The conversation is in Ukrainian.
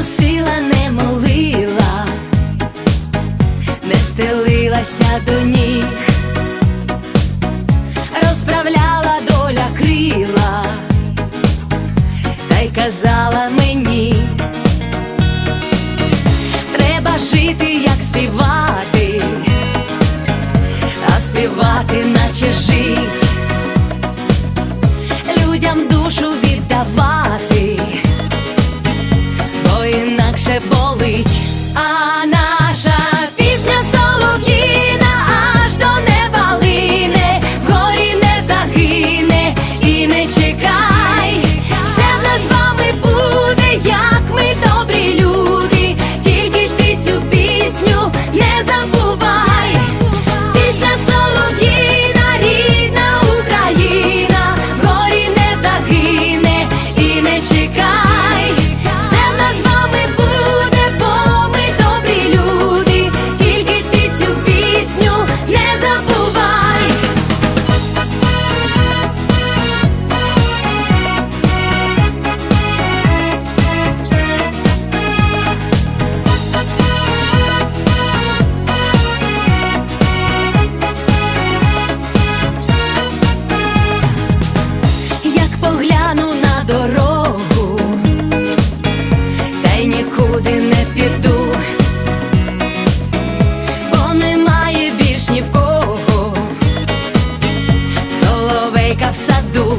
просила, не молила, не стелилася до ніг, розправляла доля крила, та й казала мені, треба жити, як співати, а співати, наче жити. в саду.